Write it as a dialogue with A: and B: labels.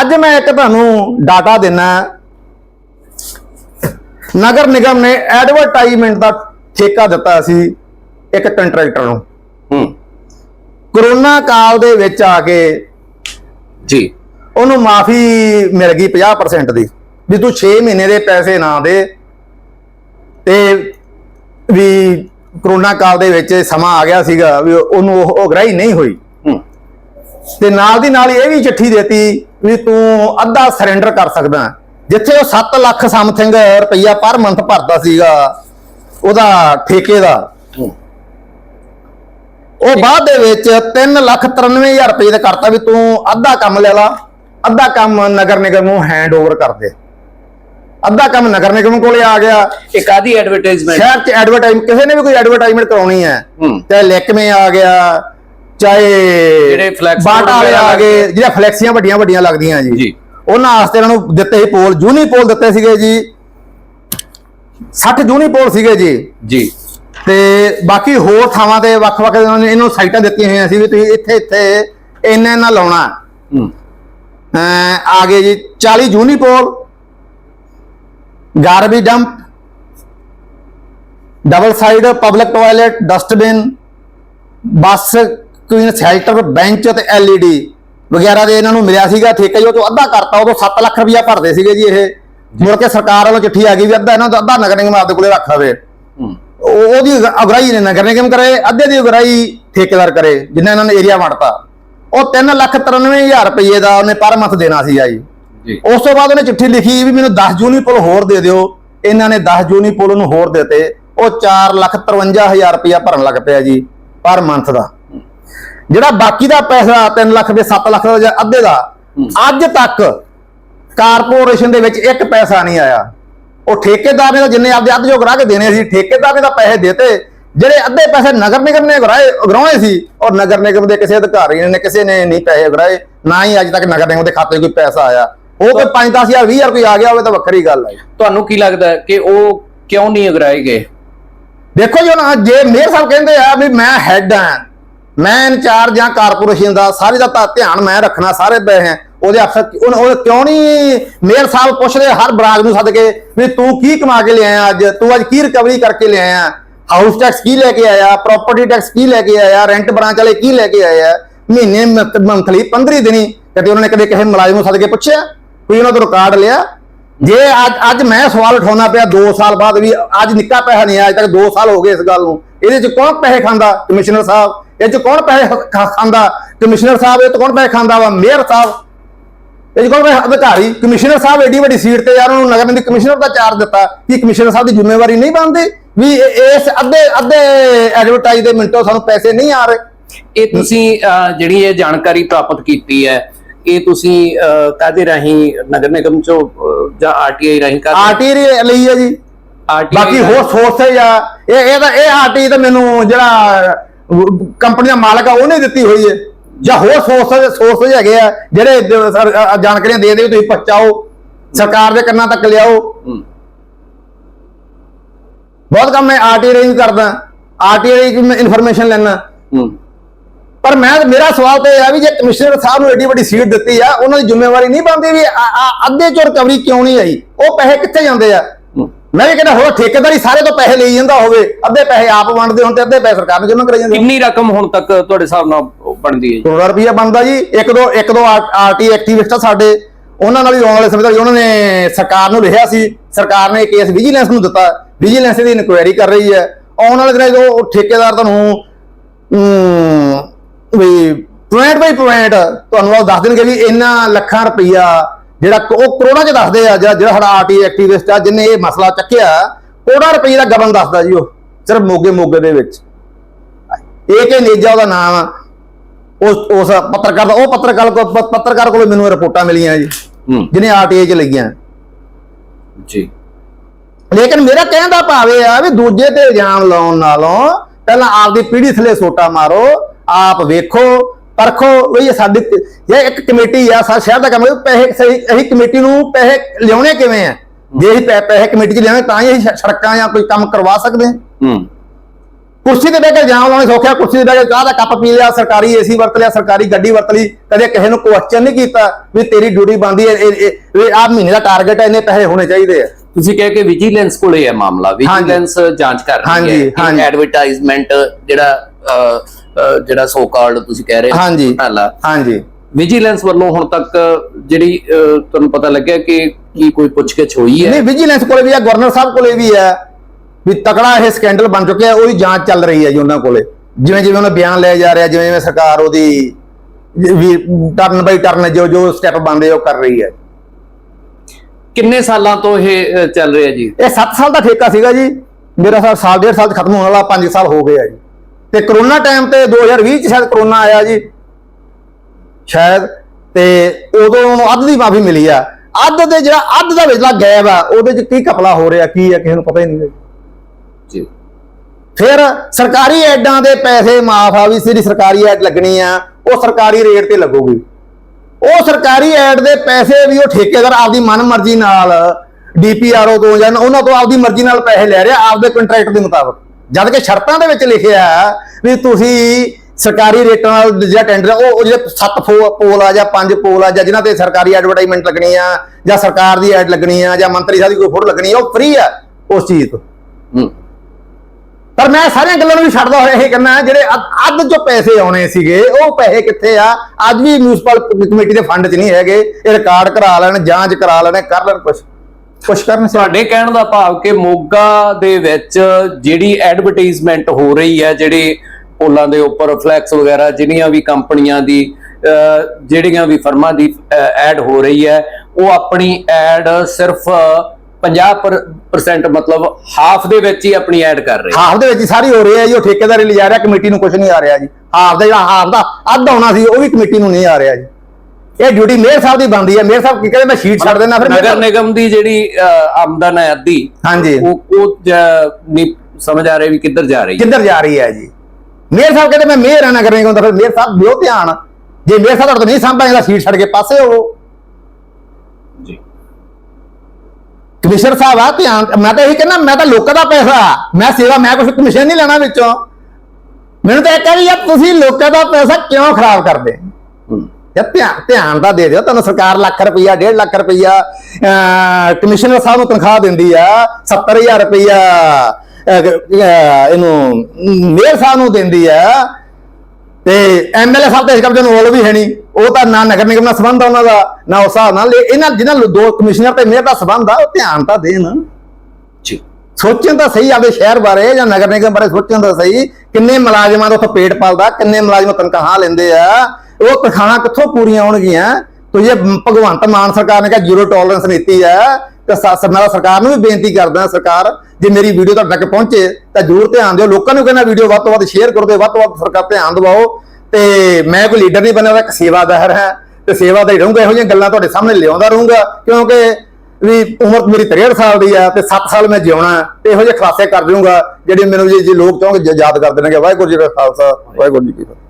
A: ਅੱਜ ਮੈਂ ਇੱਕ ਤੁਹਾਨੂੰ ਡਾਟਾ ਦਿੰਨਾ ਨਗਰ ਨਿਗਮ ਨੇ ਐਡਵਰਟਾਈਜ਼ਮੈਂਟ ਦਾ ਠੇਕਾ ਦਿੱਤਾ ਸੀ ਇੱਕ ਕੰਟਰੈਕਟਰ ਨੂੰ।
B: ਹੂੰ।
A: ਕਰੋਨਾ ਕਾਲ ਦੇ ਵਿੱਚ ਆ ਕੇ
B: ਜੀ।
A: ਉਹਨੂੰ ਮਾਫੀ ਮਿਲ ਗਈ 50% ਦੀ। ਵੀ ਤੂੰ 6 ਮਹੀਨੇ ਦੇ ਪੈਸੇ ਨਾ ਦੇ ਤੇ ਵੀ ਕਰੋਨਾ ਕਾਲ ਦੇ ਵਿੱਚ ਸਮਾਂ ਆ ਗਿਆ ਸੀਗਾ ਵੀ ਉਹਨੂੰ ਉਹ ਗ੍ਰਾਹੀ ਨਹੀਂ ਹੋਈ। ਤੇ ਨਾਲ ਦੀ ਨਾਲ ਇਹ ਵੀ ਚਿੱਠੀ ਦੇਤੀ ਵੀ ਤੂੰ ਅੱਧਾ ਸਰੈਂਡਰ ਕਰ ਸਕਦਾ। ਜਿੱਥੇ ਉਹ 7 ਲੱਖ ਸਮਥਿੰਗ ਰੁਪਈਆ ਪਰ ਮੰਥ ਭਰਦਾ ਸੀਗਾ ਉਹਦਾ ਠੇਕੇ ਦਾ। ਉਹ ਬਾਅਦ ਦੇ ਵਿੱਚ 3 ਲੱਖ 93000 ਰੁਪਏ ਦਾ ਕਰਤਾ ਵੀ ਤੂੰ ਅੱਧਾ ਕੰਮ ਲੈ ਲਾ ਅੱਧਾ ਕੰਮ ਨਗਰ ਨਿਗਮ ਨੂੰ ਹੈਂਡ ਓਵਰ ਕਰ ਦੇ। ਅੱਧਾ ਕੰਮ ਨਗਰ ਨਿਗਮ ਕੋਲੇ ਆ ਗਿਆ।
B: ਇਹ ਕਾਦੀ ਐਡਵਰਟਾਈਜ਼ਮੈਂਟ
A: ਸ਼ਹਿਰ ਚ ਐਡਵਰਟਾਈਜ਼ ਕਿਸੇ ਨੇ ਵੀ ਕੋਈ ਐਡਵਰਟਾਈਜ਼ਮੈਂਟ ਕਰਾਉਣੀ ਹੈ। ਚਾਹੇ ਲੈਕਮੇ ਆ ਗਿਆ ਚਾਹੇ ਬਾਟਾ ਵਾਲੇ ਆ ਗਏ ਜਿਹੜਾ ਫਲੈਕਸੀਆਂ ਵੱਡੀਆਂ ਵੱਡੀਆਂ ਲੱਗਦੀਆਂ ਜੀ। ਉਹਨਾਂ ਵਾਸਤੇ ਇਹਨਾਂ ਨੂੰ ਦਿੱਤੇ ਸੀ ਪੋਲ ਜੂਨੀ ਪੋਲ ਦਿੱਤੇ ਸੀਗੇ ਜੀ। 60 ਜੂਨੀ ਪੋਲ ਸੀਗੇ ਜੀ।
B: ਜੀ।
A: ਤੇ ਬਾਕੀ ਹੋਰ ਥਾਵਾਂ ਤੇ ਵੱਖ-ਵੱਖ ਇਹਨਾਂ ਨੇ ਇਹਨੂੰ ਸਾਈਟਾਂ ਦਿੱਤੀਆਂ ਹੋਈਆਂ ਸੀ ਵੀ ਤੁਸੀਂ ਇੱਥੇ ਇੱਥੇ ਇੰਨਾ ਇੰਨਾ ਲਾਉਣਾ। ਆ ਗਏ ਜੀ 40 unipole garbage dump double side public toilet dustbin bus queue shelter bench ਤੇ ਐਲਈਡੀ ਵਗੈਰਾ ਦੇ ਇਹਨਾਂ ਨੂੰ ਮਿਲਿਆ ਸੀਗਾ ਠੇਕਾ ਜੀ ਉਹ ਤੋਂ ਅੱਧਾ ਕਰਤਾ ਉਦੋਂ 7 ਲੱਖ ਰੁਪਇਆ ਭਰਦੇ ਸੀਗੇ ਜੀ ਇਹ। ਮੁੜ ਕੇ ਸਰਕਾਰ ਵੱਲੋਂ ਚਿੱਠੀ ਆ ਗਈ ਵੀ ਅੱਧਾ ਇਹਨਾਂ ਦਾ ਅੱਧਾ ਨਗਰ ਨਿਗਮ ਆਪਦੇ ਕੋਲੇ ਰੱਖ ਲਵੇ ਉਹਦੀ ਅਗਰਾਈ ਨੇ ਨਗਰ ਨਿਗਮ ਕਰੇ ਅੱਧੇ ਦੀ ਅਗਰਾਈ ਠੇਕੇਦਾਰ ਕਰੇ ਜਿੰਨਾ ਇਹਨਾਂ ਨੇ ਏਰੀਆ ਵੰਡਤਾ। ਉਹ 3 ਲੱਖ 93000 ਰੁਪਏ ਦਾ ਉਹਨੇ ਪਰ ਮੰਥ ਦੇਣਾ ਸੀ ਜੀ। ਉਸ ਤੋਂ ਬਾਅਦ ਉਹਨੇ ਚਿੱਠੀ ਲਿਖੀ ਵੀ ਮੈਨੂੰ 10 ਜੂਨੀ ਪੁਲ ਹੋਰ ਦੇ ਦਿਓ। ਇਹਨਾਂ ਨੇ 10 ਜੂਨੀ ਪੁਲ ਨੂੰ ਹੋਰ ਦਿੱਤੇ। ਉਹ 4 ਲੱਖ 53000 ਰੁਪਇਆ ਭਰਨ ਲੱਗ ਪਿਆ ਜੀ ਪਰ ਮੰਥ ਦਾ। ਜਿਹੜਾ ਬਾਕੀ ਦਾ ਪੈਸਾ 3 ਲੱਖ ਦੇ 7 ਲੱਖ ਦਾ ਜਾਂ ਅੱਧੇ ਦਾ ਅੱਜ ਤੱਕ ਕਾਰਪੋਰੇਸ਼ਨ ਦੇ ਵਿੱਚ ਇੱਕ ਪੈਸਾ ਨਹੀਂ ਆਇਆ। ਉਹ ਠੇਕੇਦਾਰ ਨੇ ਤਾਂ ਜਿੰਨੇ ਆਪਦੇ ਅੱਧ ਜੋ ਕੇ ਦੇਣੇ ਸੀ ਠੇਕੇਦਾਰ ਨੇ ਤਾਂ ਪੈਸੇ ਦੇਤੇ। ਜਿਹੜੇ ਅੱਧੇ ਪੈਸੇ ਨਗਰ ਨਿਗਮ ਨੇ ਉਗਰਾਏ ਉਗਰਾਉਣੇ ਸੀ ਔਰ ਨਗਰ ਨਿਗਮ ਦੇ ਕਿਸੇ ਅਧਿਕਾਰੀ ਨੇ ਕਿਸੇ ਨੇ ਨਹੀਂ ਪੈਸੇ ਉਗਰਾਏ ਨਾ ਹੀ ਅੱਜ ਤੱਕ ਨਗਰ ਨਿਗਮ ਦੇ ਖਾਤੇ ਕੋਈ ਪੈਸਾ ਆਇਆ। ਉਹ ਕੋਈ 5-10000 20000 ਕੋਈ ਆ ਗਿਆ ਹੋਵੇ ਤਾਂ ਵੱਖਰੀ ਗੱਲ ਹੈ
B: ਤੁਹਾਨੂੰ ਕੀ ਲੱਗਦਾ ਹੈ ਕਿ ਉਹ ਕਿਉਂ ਨਹੀਂ ਅਗਰਾਏ ਗਏ?
A: ਦੇਖੋ ਜੀ ਹੁਣ ਜੇ ਮੇਅਰ ਸਾਹਿਬ ਕਹਿੰਦੇ ਆ ਵੀ ਮੈਂ ਹੈੱਡ ਆ ਮੈਂ ਇੰਚਾਰਜ ਜਾਂ ਕਾਰਪੋਰੇਸ਼ਨ ਦਾ ਸਾਰੇ ਦਾ ਧਿਆਨ ਮੈਂ ਰੱਖਣਾ, ਸਾਰੇ ਪੈਸੇ ਉਹਦੇ ਅਫਸਰ ਉਹ ਕਿਉਂ ਨਹੀਂ ਮੇਅਰ ਸਾਹਿਬ ਪੁੱਛਦੇ, ਹਰ ਬਰਾਗ ਨੂੰ ਸੱਦ ਕੇ ਵੀ ਤੂੰ ਕੀ ਕਮਾ ਕੇ ਲਿਆਇਆ ਅੱਜ? ਤੂੰ ਅੱਜ ਕੀ ਰਿਕਵਰੀ ਕਰਕੇ ਲਿਆਇਆ? ਹਾਊਸ ਟੈਕਸ ਕੀ ਲੈ ਕੇ ਆਇਆ? ਪ੍ਰਾਪਰਟੀ ਟੈਕਸ ਕੀ ਲੈ ਕੇ ਆਇਆ? ਰੈਂਟ ਬ੍ਰਾਂਚ ਵਾਲੇ ਕੀ ਲੈ ਕੇ ਆਇਆ? ਮਹੀਨੇ ਮੰਥਲੀ 15 ਦਿਨੀ ਕਦੇ ਉਹਨਾਂ ਨੇ ਕਦੇ ਕਿਸੇ ਮੁਲਾਜ਼ਮ ਨੂੰ ਸੱਦ ਕੇ ਪੁੱਛਿਆ? ਕੋਈ ਉਹਨਾਂ ਤੋਂ ਰਿਕਾਰਡ ਲਿਆ? ਜੇ ਅੱਜ ਅੱਜ ਮੈਂ ਸਵਾਲ ਉਠਾਉਣਾ ਪਿਆ 2 ਸਾਲ ਬਾਅਦ ਵੀ ਅੱਜ ਨਿੱਕਾ ਪੈਸਾ ਨਹੀਂ ਆਇਆ, ਅੱਜ ਤੱਕ 2 ਸਾਲ ਹੋ ਗਏ ਇਸ ਗੱਲ ਨੂੰ। ਇਹਦੇ ਚ ਕੌਣ ਪੈਸੇ ਖਾਂਦਾ, ਕਮਿਸ਼ਨਰ ਸਾਹਿਬ? ਇਹ ਚ ਕੌਣ ਪੈਸੇ ਖਾਂਦਾ? ਕਮਿਸ਼ਨਰ ਸਾਹਿਬ ਇਹ ਤੋਂ ਕੌਣ ਪੈਸੇ ਖਾਂਦਾ ਵਾ? ਮੇਅਰ ਸਾਹਿਬ। ਇਹ 'ਚ ਕੌਣ ਪੈਸੇ ਅਧਿਕਾਰੀ? ਕਮਿਸ਼ਨਰ ਸਾਹਿਬ ਏਡੀ ਵੱਡੀ ਸੀਟ ਤੇ ਯਾਰ ਉਹਨੂੰ ਨਗਰ ਨਿਗਮ ਕਮਿਸ਼ਨਰ ਦਾ ਚਾਰਜ ਦਿੱਤਾ। ਕੀ ਕਮਿਸ਼ਨਰ ਸਾਹਿਬ ਦੀ ਜ਼ਿੰਮੇਵਾਰੀ ਨਹੀਂ ਬਣਦੀ? ਵੀ ਇਸ ਅੱਧੇ ਅੱਧੇ ਐਡਵਰਟਾਈਜ਼ ਦੇ ਮਿੰਟੋਂ ਸਾਨੂੰ ਪੈਸੇ ਨਹੀਂ ਆ ਰਹੇ।
B: ਇਹ ਤੁਸੀਂ ਜਿਹੜੀ ਇਹ ਜਾਣਕਾਰੀ ਪ੍ਰਾਪਤ ਕੀਤੀ ਹੈ ਇਹ ਤੁਸੀਂ ਕਾਹਦੇ ਰਾਹੀਂ ਨਗਰ ਨਿਗਮ ਚੋਂ ਜਾਂ ਆਰਟੀਆਈ ਰਾਹੀਂ ਕਰ
A: ਆਰਟੀ ਲਈ ਹੈ ਜੀ। ਬਾਕੀ ਹੋਰ ਸੋਰਸੇਜ ਆ ਇਹ ਇਹ ਤਾਂ ਇਹ ਆਰਟੀ ਤਾਂ ਮੈਨੂੰ ਜਿਹੜਾ ਕੰਪਨੀ ਦਾ ਮਾਲਕ ਆ ਉਹਨੇ ਦਿੱਤੀ ਹੋਈ ਹੈ। ਜਾਂ ਹੋਰ ਸੋਰਸੇਜ ਸੋਰਸੇਜ ਹੈਗੇ ਆ ਜਿਹੜੇ ਜਾਣਕਾਰੀਆਂ ਦੇ ਦੇ ਤੁਸੀਂ ਪਹੁੰਚਾਓ ਸਰਕਾਰ ਦੇ ਕੰਨਾਂ ਤੱਕ ਲਿਆਓ। ਬਹੁਤ ਕੰਮ ਮੈਂ ਆਰਟੀ ਰੇਂਜ ਕਰਦਾ ਆਰਟੀ ਰੇਂਜ ਇਨਫੋਰਮੇਸ਼ਨ ਲੈਣਾ ਪਰ ਮੈਂ ਮੇਰਾ ਸਵਾਲ ਤੇ ਇਹ ਆ ਵੀ ਜੇ ਕਮਿਸ਼ਨਰ ਸਾਹਿਬ ਨੂੰ ਏਡੀ ਵੱਡੀ ਸੀਟ ਦਿੱਤੀ ਆ ਉਹਨਾਂ ਦੀ ਜ਼ਿੰਮੇਵਾਰੀ ਨਹੀਂ ਬਣਦੀ ਵੀ ਅੱਧੇ ਚੋਂ ਰਿਕਵਰੀ ਕਿਉਂ ਨਹੀਂ ਆਈ? ਉਹ ਪੈਸੇ ਕਿੱਥੇ ਜਾਂਦੇ ਆ। ਮੈਂ ਵੀ ਕਹਿੰਦਾ ਹੋਰ ਠੇਕੇਦਾਰੀ ਸਾਰੇ ਤੋਂ ਪੈਸੇ ਲਈ ਜਾਂਦਾ ਹੋਵੇ ਅੱਧੇ ਪੈਸੇ ਆਪ ਵੰਡਦੇ ਹੁਣ ਤੇ ਅੱਧੇ ਪੈਸੇ ਸਰਕਾਰ ਨੂੰ ਜਮ੍ਹਾਂ ਕਰਾਈ ਜਾਂਦੇ
B: ਕਿੰਨੀ ਰਕਮ ਹੁਣ ਤੱਕ ਤੁਹਾਡੇ ਹਿਸਾਬ ਨਾਲ ਬਣਦੀ ਹੈ ਜੀ?
A: ਕਰੋੜ ਰੁਪਈਆ ਬਣਦਾ ਜੀ ਇੱਕ ਦੋ ਇੱਕ ਦੋ ਆਰਟੀ ਐਕਟਿਵਿਸਟ ਆ ਸਾਡੇ ਉਹਨਾਂ ਨਾਲ ਵੀ ਆਉਣ ਵਾਲੇ ਸਮੇਂ ਤੱਕ ਉਹਨਾਂ ਨੇ ਸਰਕਾਰ ਨੂੰ ਲਿਖਿਆ ਸੀ ਸਰਕਾਰ ਨੇ ਕੇਸ ਵਿਜੀਲੈਂਸ ਨੂੰ ਦਿੱਤਾ ਵਿਜੀਲੈਂਸ ਦੀ ਇਨਕੁਆਇਰੀ ਕਰ ਰਹੀ ਹੈ ਆਉਣ ਵਾਲੇ ਦਿਨਾਂ 'ਚ ਉਹ ਠੇਕੇਦਾਰ ਤੁਹਾਨੂੰ ਵੀ ਪੁਆਇੰਟ ਬਾਈ ਪੁਆਇੰਟ ਤੁਹਾਨੂੰ ਉਹ ਦੱਸ ਦੇਣਗੇ ਵੀ ਇੰਨਾ ਲੱਖਾਂ ਰੁਪਈਆ ਜਿਹੜਾ ਉਹ ਕਰੋੜਾਂ 'ਚ ਦੱਸਦੇ ਆ ਜਿਹੜਾ ਜਿਹੜਾ ਸਾਡਾ ਆਰਟੀ ਐਕਟਿਵਿਸਟ ਆ ਜਿਹਨੇ ਇਹ ਮਸਲਾ ਚੱਕਿਆ ਕਰੋੜਾਂ ਰੁਪਈਏ ਦਾ ਗਬਨ ਦੱਸਦਾ ਜੀ ਉਹ ਸਿਰਫ ਮੋਗੇ ਮੋਗੇ ਦੇ ਵਿੱਚ। ਇਹ ਕਿ ਨੇਜਾ ਉਹਦਾ ਨਾਮ ਆ ਉਸ ਉਸ ਪੱਤਰਕਾਰ ਦਾ ਉਹ ਪੱਤਰਕਾਰ ਕੋਲ ਪੱਤਰਕਾਰ ਕੋਲ ਮੈਨੂੰ ਰਿਪੋਰਟਾਂ ਮਿਲੀਆਂ ਜੀ ਜਿਹਨੇ ਆਰਟੀਆਈ 'ਚ ਲੱਗੀਆਂ।
B: ਜੀ।
A: ਲੇਕਿਨ ਮੇਰਾ ਕਹਿਣ ਦਾ ਭਾਵ ਇਹ ਆ ਵੀ ਦੂਜੇ ਤੇ ਇਲਜ਼ਾਮ ਲਾਉਣ ਨਾਲੋਂ ਪਹਿਲਾਂ ਆਪਦੀ ਪੀੜੀ ਥਲੇ ਸੋਟਾ ਮਾਰੋ ਆਪ ਵੇਖੋ ਪਰਖੋ ਵੀ ਸਾਡੀ ਇਹ ਇੱਕ ਕਮੇਟੀ ਆ ਸਾ ਸ਼ਹਿਰ ਦਾ ਕੰਮ ਪੈਸੇ ਸਹੀ ਅਸੀਂ ਕਮੇਟੀ ਨੂੰ ਪੈਸੇ ਲਿਆਉਣੇ ਕਿਵੇਂ ਆ? ਜੇ ਅਸੀਂ ਪੈਸੇ ਕਮੇਟੀ 'ਚ ਲਿਆਵੇਂ ਤਾਂ ਹੀ ਅਸੀਂ ਸੜਕਾਂ ਜਾਂ ਕੋਈ ਕੰਮ ਕਰਵਾ ਸਕਦੇ ਹਾਂ। ਕੁਰਸੀ ਤੇ ਬਹਿ ਕੇ ਜਾਮ ਲਾਉਣੀ ਸੌਖਿਆ ਕੁਰਸੀ ਤੇ ਬਹਿ ਕੇ ਚਾਹ ਦਾ ਕੱਪ ਪੀ ਲਿਆ ਸਰਕਾਰੀ ਏਸੀ ਵਰਤ ਲਿਆ ਸਰਕਾਰੀ ਗੱਡੀ ਵਰਤ ਲਈ ਕਦੇ ਕਿਸੇ ਨੂੰ ਕੁਐਸਚਨ ਨਹੀਂ ਕੀਤਾ ਵੀ ਤੇਰੀ ਡਿਊਟੀ ਬੰਦੀ ਹੈ ਇਹ- ਆਹ ਮਹੀਨੇ ਦਾ ਟਾਰਗੇਟ ਹੈ ਇੰਨੇ ਪੈਸੇ ਹੋਣੇ ਚਾਹੀਦੇ ਆ।
B: ਤੁਸੀਂ ਕਹਿ ਕੇ ਵਿਜੀਲੈਂਸ ਕੋਲੇ ਹੈ ਮਾਮਲਾ ਵਿਜੀਲੈਂਸ ਜਾਂਚ ਕਰ ਰਹੀ ਹੈ। ਐਡਵਰਟਾਈਜ਼ਮੈਂਟ ਜਿਹੜਾ ਜਿਹੜਾ ਸੋ ਕਾਲਡ ਤੁਸੀਂ ਕਹਿ ਰਹੇ ਹੋ
A: ਹਾਂਜੀ। ਹਾਂਜੀ।
B: ਵਿਜੀਲੈਂਸ ਵੱਲੋਂ ਹੁਣ ਤੱਕ ਜਿਹੜੀ ਤੁਹਾਨੂੰ ਪਤਾ ਲੱਗਿਆ ਕਿ ਕੀ ਕੋਈ ਪੁੱਛਗਿੱਛ ਹੋਈ ਹੈ?
A: ਨਹੀਂ ਵਿਜੀਲੈਂਸ ਕੋਲੇ ਵੀ ਹੈ ਗਵਰਨਰ ਸਾਹਿਬ ਕੋਲੇ ਵੀ ਹੈ ਵੀ ਤਕੜਾ ਇਹ ਸਕੈਂਡਲ ਬਣ ਚੁੱਕਿਆ ਉਹਦੀ ਜਾਂਚ ਚੱਲ ਰਹੀ ਹੈ ਜੀ ਉਹਨਾਂ ਕੋਲੇ। ਜਿਵੇਂ ਜਿਵੇਂ ਉਹਨਾਂ ਬਿਆਨ ਲਿਆ ਜਾ ਰਿਹਾ ਜਿਵੇਂ ਜਿਵੇਂ ਸਰਕਾਰ ਉਹਦੀ ਵੀ ਟਰਨ ਬਾਈ ਟਰਨ ਜੋ ਜੋ ਸਟੈਪ ਬਣਦੇ ਉਹ ਕਰ ਰਹੀ ਹੈ।
B: ਕਿੰਨੇ ਸਾਲਾਂ ਤੋਂ ਇਹ ਚੱਲ ਰਿਹਾ ਜੀ?
A: ਇਹ 7 ਸਾਲ ਦਾ ਠੇਕਾ ਸੀਗਾ ਜੀ। ਮੇਰਾ ਸਾਲ ਸਾਲ ਡੇਢ ਸਾਲ ਖਤਮ ਹੋਣ ਵਾਲਾ 5 ਸਾਲ ਹੋ ਗਏ ਆ ਜੀ। ਤੇ ਕਰੋਨਾ ਟਾਈਮ ਤੇ 2020 ਚ ਸ਼ਾਇਦ ਕਰੋਨਾ ਆਇਆ ਜੀ। ਸ਼ਾਇਦ ਤੇ ਉਦੋਂ ਉਹਨੂੰ ਅੱਧ ਦੀ ਮਾਫੀ ਮਿਲੀ ਆ। ਅੱਧ ਦੇ ਜਿਹੜਾ ਅੱਧ ਦਾ ਵਿਚਲਾ ਗੈਪ ਆ ਉਹਦੇ ਚ ਕੀ ਕਪਲਾ ਹੋ ਰਿਹਾ ਕੀ ਆ ਕਿਸੇ ਨੂੰ ਪਤਾ ਹੀ ਨਹੀਂ
B: ਜੀ।
A: ਫਿਰ ਸਰਕਾਰੀ ਐਡਾਂ ਦੇ ਪੈਸੇ ਮਾਫ ਆ ਵੀ ਜਿਹੜੀ ਸਰਕਾਰੀ ਐਡ ਲੱਗਣੀ ਆ ਉਹ ਸਰਕਾਰੀ ਰੇਟ ਤੇ ਲੱਗੂਗੀ। ਉਹ ਸਰਕਾਰੀ ਐਡ ਦੇ ਪੈਸੇ ਵੀ ਉਹ ਠੇਕੇਦਾਰ ਆਪਦੀ ਮਨਮਰਜ਼ੀ ਨਾਲ ਡੀਪੀਆਰਓ ਤੋਂ ਜਾਂ ਉਹਨਾਂ ਤੋਂ ਆਪਦੀ ਮਰਜ਼ੀ ਨਾਲ ਪੈਸੇ ਲੈ ਰਿਹਾ ਆਪਦੇ ਕੰਟਰੈਕਟ ਦੇ ਮੁਤਾਬਕ। ਜਦ ਕਿ ਸ਼ਰਤਾਂ ਦੇ ਵਿੱਚ ਲਿਖਿਆ ਵੀ ਤੁਸੀਂ ਸਰਕਾਰੀ ਰੇਟਾਂ ਨਾਲ ਜਿਹੜਾ ਟੈਂਡਰ ਉਹ ਜਿਹੜੇ 7 ਪੋਲ ਆ ਜਾਂ 5 ਪੋਲ ਆ ਜਾਂ ਜਿਨ੍ਹਾਂ ਤੇ ਸਰਕਾਰੀ ਐਡਵਰਟਾਈਜ਼ਮੈਂਟ ਲੱਗਣੀ ਆ ਜਾਂ ਸਰਕਾਰ ਦੀ ਐਡ ਲੱਗਣੀ ਆ ਜਾਂ ਮੰਤਰੀ ਸਾਹਿਬ ਦੀ ਕੋਈ ਫੋਟੋ ਲੱਗਣੀ ਆ ਉਹ ਫ੍ਰੀ ਆ ਉਸ ਚੀਜ਼ ਤੋਂ। ਪਰ ਮੈਂ ਸਾਰੀਆਂ ਗੱਲਾਂ ਨੂੰ ਵੀ ਛੱਡਦਾ ਹੋਇਆ ਇਹ ਕਹਿੰਦਾ ਜਿਹੜੇ ਅੱਧ- ਜੋ ਪੈਸੇ ਆਉਣੇ ਸੀਗੇ ਉਹ ਪੈਸੇ ਕਿੱਥੇ ਆ? ਅੱਜ ਵੀ ਮਿਊਨਿਸਪਲ ਕਮੇਟੀ ਦੇ ਫੰਡ 'ਚ ਨਹੀਂ ਹੈਗੇ ਇਹ ਰਿਕਾਰਡ ਕਰਾ ਲੈਣ ਜਾਂਚ ਕਰਾ ਲੈਣ ਕਰ ਲੈਣ ਕੁਛ। ਕੁਛ ਕਰਨ
B: ਤੁਹਾਡੇ ਕਹਿਣ ਦਾ ਭਾਵ ਕਿ ਮੋਗਾ ਦੇ ਵਿੱਚ ਜਿਹੜੀ ਐਡਵਰਟਾਈਜ਼ਮੈਂਟ ਹੋ ਰਹੀ ਹੈ ਜਿਹੜੇ ਪੋਲਾਂ ਦੇ ਉੱਪਰ ਫਲੈਕਸ ਵਗੈਰਾ ਜਿਹੜੀਆਂ ਵੀ ਕੰਪਨੀਆਂ ਦੀ ਜਿਹੜੀਆਂ ਵੀ ਫਰਮਾਂ ਦੀ ਐਡ ਹੋ ਰਹੀ ਹੈ ਉਹ ਆਪਣੀ ਐਡ ਸਿਰਫ 50% ਮਤਲਬ ਹਾਫ ਦੇ ਵਿੱਚ ਹੀ ਆਪਣੀ ਐਡ ਕਰ ਰਹੇ
A: ਹਾਫ ਦੇ ਵਿੱਚ ਹੀ ਸਾਰੀ ਹੋ ਰਹੀ ਹੈ ਜੀ ਉਹ ਠੇਕੇਦਾਰ ਹੀ ਲਿਜਾ ਰਿਹਾ ਕਮੇਟੀ ਨੂੰ ਕੁਝ ਨਹੀਂ ਆ ਰਿਹਾ ਜੀ। ਹਾਫ ਦਾ ਜਿਹੜਾ ਹਾਫ ਦਾ ਅੱਧ ਆਉਣਾ ਸੀ ਉਹ ਵੀ ਕਮੇਟੀ ਨੂੰ ਨਹੀਂ ਆ ਰਿਹਾ ਜੀ। ਇਹ ਡਿਊਟੀ ਮੇਅਰ ਸਾਹਿਬ ਦੀ ਬਣਦੀ ਹੈ। ਮੇਅਰ ਸਾਹਿਬ ਕੀ ਕਹਿੰਦੇ ਮੈਂ ਸ਼ੀਟ ਛੱਡ ਦੇਣਾ ਫਿਰ
B: ਨਗਰ ਨਿਗਮ ਦੀ ਜਿਹੜੀ ਆਮਦਨ ਹੈ ਅੱਧੀ
A: ਹਾਂਜੀ।
B: ਉਹ ਉਹ ਨਹੀਂ ਸਮਝ ਆ ਰਿਹਾ ਵੀ ਕਿੱਧਰ ਜਾ ਰਹੀ ਹੈ।
A: ਕਿੱਧਰ ਜਾ ਰਹੀ ਹੈ ਜੀ? ਮੇਅਰ ਸਾਹਿਬ ਕਹਿੰਦੇ ਮੈਂ ਮੇਅਰ ਆਣਾ ਕਰਨੇ ਹੁੰਦਾ ਫਿਰ ਮੇਅਰ ਸਾਹਿਬ ਦਿਓ ਧਿਆਨ ਜੇ ਮੇਅਰ ਸਾਹਿਬ ਤੁਹਾਡੇ ਨਹੀਂ ਸੰਭਾਇਆ ਤਾਂ ਸੀਟ ਛੱਡ ਕੇ ਪਾਸੇ ਹੋਵੋ
B: ਜੀ।
A: ਕਮਿਸ਼ਨਰ ਸਾਹਿਬ ਆ ਧਿਆਨ ਮੈਂ ਤਾਂ ਇਹੀ ਕਹਿੰਦਾ ਮੈਂ ਤਾਂ ਲੋਕਾਂ ਦਾ ਪੈਸਾ ਮੈਂ ਸੇਵਾ ਮੈਂ ਕੁਝ ਕਮਿਸ਼ਨ ਨਹੀਂ ਲੈਣਾ ਵਿੱਚੋਂ। ਮੈਨੂੰ ਤਾਂ ਇਹ ਕਹਿ ਵੀ ਯਾਰ ਤੁਸੀਂ ਲੋਕਾਂ ਦਾ ਪੈਸਾ ਕਿਉਂ ਖਰਾਬ ਕਰਦੇ?
B: ਹੂੰ।
A: ਯਾਰ ਧਿਆਨ ਧਿਆਨ ਤਾਂ ਦੇ ਦਿਓ ਤੁਹਾਨੂੰ ਸਰਕਾਰ ਲੱਖ ਰੁਪਈਆ 1.5 ਲੱਖ ਰੁਪਈਆ ਕਮਿਸ਼ਨਰ ਸਾਹਿਬ ਨੂੰ ਤਨਖਾਹ ਦਿੰਦੀ ਆ 70000 ਰੁਪਈਆ ਇਹਨੂੰ ਮੇਅਰ ਸਾਹਿਬ ਨੂੰ ਦਿੰਦੀ ਆ ਤੇ ਐਮਐਲਏ ਸਾਹਿਬ ਤੇ ਇਸ ਕਬਜੇ ਨੂੰ ਉਹ ਵੀ ਹੈ ਨਹੀਂ। ਉਹ ਤਾਂ ਨਾ ਨਗਰ ਨਿਗਮ ਨਾਲ ਸੰਬੰਧ ਆ ਉਹਨਾਂ ਦਾ ਨਾ ਉਸ ਹਿਸਾਬ ਨਾਲ ਇਹ- ਇਹਨਾਂ ਜਿਹਨਾਂ ਦੋ ਕਮਿਸ਼ਨਰ ਤੇ ਮੇਅਰ ਦਾ ਸੰਬੰਧ ਆ ਉਹ ਧਿਆਨ ਤਾਂ ਦੇਣ।
B: ਜੀ।
A: ਸੋਚਣ ਤਾਂ ਸਹੀ ਆਪਦੇ ਸ਼ਹਿਰ ਬਾਰੇ ਜਾਂ ਨਗਰ ਨਿਗਮ ਬਾਰੇ ਸੋਚਣ ਤਾਂ ਸਹੀ ਕਿੰਨੇ ਮੁਲਾਜ਼ਮਾਂ ਦਾ ਉੱਥੇ ਪੇਟ ਪਲਦਾ ਕਿੰਨੇ ਮੁਲਾਜ਼ਮ ਤਨਖਾਹਾਂ ਲੈਂਦੇ ਆ ਉਹ ਤਨਖਾਹਾਂ ਕਿੱਥੋਂ ਪੂਰੀਆਂ ਹੋਣਗੀਆਂ? ਤੋ ਇਹ ਭਗਵੰਤ ਮਾਨ ਸਰਕਾਰ ਨੇ ਕਿਹਾ ਜ਼ੀਰੋ ਟੋਲਰੈਂਸ ਨੀਤੀ ਹੈ, ਤੇ ਸ- ਮੈਂ ਸਰਕਾਰ ਨੂੰ ਵੀ ਬੇਨਤੀ ਕਰਦਾ ਸਰਕਾਰ, ਜੇ ਮੇਰੀ ਵੀਡੀਓ ਤੁਹਾਡੇ ਤੱਕ ਪਹੁੰਚੇ, ਤਾਂ ਜ਼ਰੂਰ ਧਿਆਨ ਦਿਓ। ਲੋਕਾਂ ਨੂੰ ਕਹਿੰਦਾ ਵੀਡੀਓ ਵੱਧ ਤੋਂ ਵੱਧ ਸ਼ੇਅਰ ਕਰੋ ਤੇ ਵੱਧ ਤੋਂ ਵੱਧ ਸਰਕਾਰ ਧਿਆਨ ਦਿਵਾਓ। ਤੇ ਮੈਂ ਕੋਈ ਲੀਡਰ ਨਹੀਂ ਬਣਿਆ ਉਹਦਾ ਇੱਕ ਸੇਵਾਦਾਰ ਹੈ। ਤੇ ਸੇਵਾ ਦਾ ਹੀ ਰਹੂੰਗਾ, ਇਹੋ ਜਿਹੀਆਂ ਗੱਲਾਂ ਤੁਹਾਡੇ ਸਾਹਮਣੇ ਲਿਆਉਂਦਾ ਰਹੂੰਗਾ, ਕਿਉਂਕਿ ਵੀ ਉਮਰ ਮੇਰੀ 63 ਸਾਲ ਦੀ ਆ ਤੇ 7 ਸਾਲ ਮੈਂ ਜਿਉਣਾ ਤੇ ਇਹੋ ਜਿਹੇ ਖਲਾਸੇ ਕਰ ਦੂੰਗਾ ਜਿਹੜੇ ਮੈਨੂੰ ਜੇ ਜੇ ਲੋਕ ਚਾਹੋਗੇ, ਯਾਦ ਕਰ ਦੇਣਗੇ। ਵਾਹਿਗੁਰੂ ਜੀ ਦਾ ਖਾਲਸਾ, ਵਾਹਿਗੁਰੂ ਜੀ ਕੀ ਫਤਿਹ।